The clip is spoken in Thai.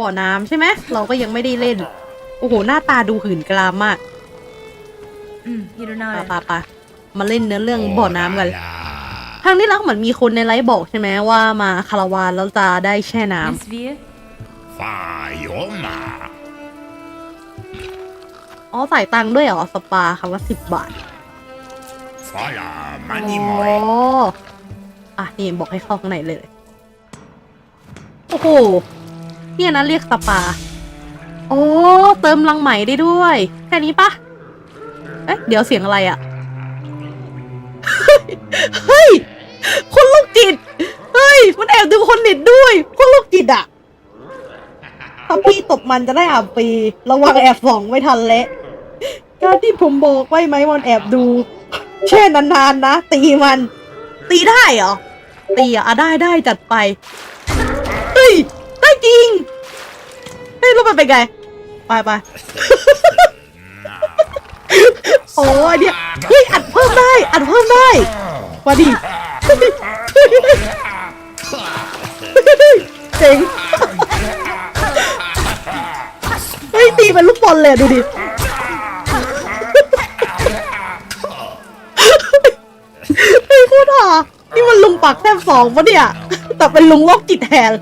บ่อน้ำใช่ไหมเราก็ยังไม่ได้เล่น โอ้โห หน้าตาดูหื่นกรามมากอืมฮิโรนาปะปะปะมาเล่นเนื้อเรื่องบ่อน้ำกันทางนี้แล้วเหมือนมีคนในไลฟ์บอกใช่ไหมว่ามาคาราวานแล้วจะได้แช่น้ำมิสเวีย Fajoma. อ๋อจ่ายตังค์ด้วยเหรอ สปาคำว่าสิบบาท Fala อ๋อ manimoy. อะนี่บอกให้เข้าข้างในเลย โอ้โห เนี่ยนะเรียกสปา โอ้ เติมรังไหมได้ด้วย แค่นี้ปะเอ๊ะเดี๋ยวเสียงอะไรอะ่ะ เฮ้ย คนลูกจิต เฮ้ย มันแอบดูคนเน็ตด้วย คนลูกจิตอะถ้าพี่ตบมันจะได้อาบฟรีระวังแอบส่องไม่ทันเละการที่ผมบอกไว้ไหมมันแอบดู แช่นานๆนะ ตีมัน ตีได้เหรอ ตีเหรอะอะได้ได้จัดไป เฮ้ยรู้มันเป็นไง ไปไปโอ้ยเนี่ยเฮ้ยอัดเพิ่มได้ อัดเพิ่มได้มาดิเจ๋งเฮ้ยตีเป็นลูกบอลเลยอะดูดิเฮ้ยโคตรอะนี่มันลุงปากแทบสองปะเนี่ย แต่เป็นลุงโรคจิตแทน